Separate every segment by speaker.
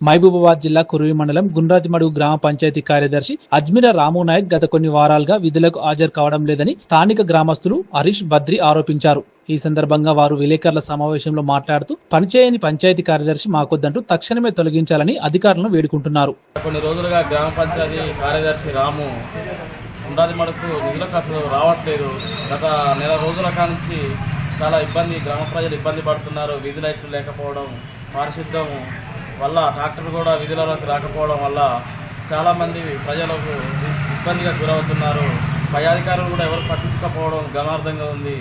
Speaker 1: మహబూబాబాద్ జిల్లా కురువి మండలం గుండ్రాతిమడుగు గ్రామ పంచాయతీ కార్యదర్శి అజ్మీర రాము నాయక్ గత కొన్ని వారాలుగా విధులకు హాజరు కావడం లేదని స్థానిక గ్రామస్తులు హరీష్ బద్రి ఆరోపించారు. ఈ సందర్భంగా వారు విలేకరుల సమావేశంలో మాట్లాడుతూ పనిచేయని పంచాయతీ కార్యదర్శి మాకొద్దంటూ తక్షణమే తొలగించాలని అధికారులను వేడుకుంటున్నారు.
Speaker 2: కొన్ని రోజులుగా గ్రామ పంచాయతీ కార్యదర్శి రాము ఉండాది నిధులకు అసలు రావట్లేదు. గత నెల రోజుల కానుంచి చాలా ఇబ్బంది గ్రామ ప్రజలు ఇబ్బంది పడుతున్నారు. వీధి లైట్లు లేకపోవడం పారిశుద్ధం వల్ల ట్రాక్టర్ కూడా విధులలోకి రాకపోవడం వల్ల చాలామంది ప్రజలకు ఇబ్బందిగా గురవుతున్నారు. పై అధికారులు కూడా ఎవరు పట్టించుకోకపోవడం గమనార్థంగా ఉంది.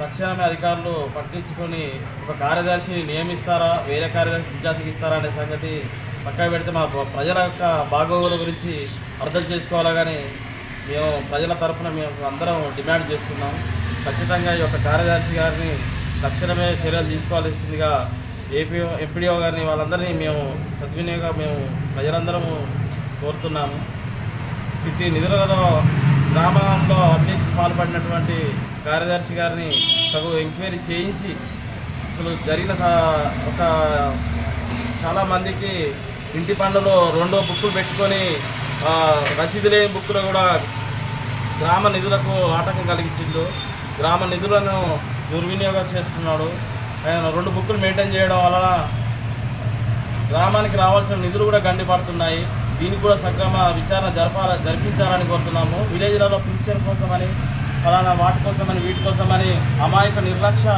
Speaker 2: తక్షణమే అధికారులు పట్టించుకొని ఒక కార్యదర్శిని నియమిస్తారా? వేరే కార్యదర్శి విద్యార్థికి ఇస్తారా అనే సంగతి పక్కన పెడితే మా ప్రజల యొక్క బాగోగుల గురించి అర్థం చేసుకోవాలా కానీ మేము ప్రజల తరఫున మేము అందరం డిమాండ్ చేస్తున్నాం. ఖచ్చితంగా ఈ యొక్క కార్యదర్శి గారిని తక్షణమే చర్యలు తీసుకోవాల్సిందిగా ఏపీ ఎంపీడీఓ గారిని వాళ్ళందరినీ మేము సద్వినియోగం మేము ప్రజలందరము కోరుతున్నాము. సిటీ నిధులలో గ్రామంలో అవినీతికి పాల్పడినటువంటి కార్యదర్శి గారిని తగు ఎంక్వైరీ చేయించి అసలు జరిగిన ఒక చాలామందికి ఇంటి పన్నులో రెండో బుక్కులు పెట్టుకొని రసీదు లేని బుక్కులు కూడా గ్రామ నిధులకు ఆటంకం కలిగించిండు. గ్రామ నిధులను దుర్వినియోగం చేస్తున్నాడు. నేను రెండు బుక్కులు మెయింటైన్ చేయడం వలన గ్రామానికి రావాల్సిన నిధులు కూడా గండిపడుతున్నాయి దీనికి కూడా సక్రమ విచారణ జరపాల జరిపించాలని కోరుతున్నాము. విలేజ్లలో పింఛన్ కోసమని ఫలానా వాటి కోసమని వీటి కోసమని అమాయక నిర్లక్ష్య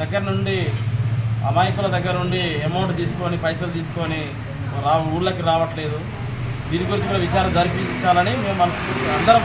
Speaker 2: దగ్గర నుండి అమాయకుల దగ్గర నుండి అమౌంట్ తీసుకొని పైసలు తీసుకొని రా ఊళ్ళకి రావట్లేదు. దీని గురించి కూడా విచారణ జరిపించాలని మేము మనసు అందరం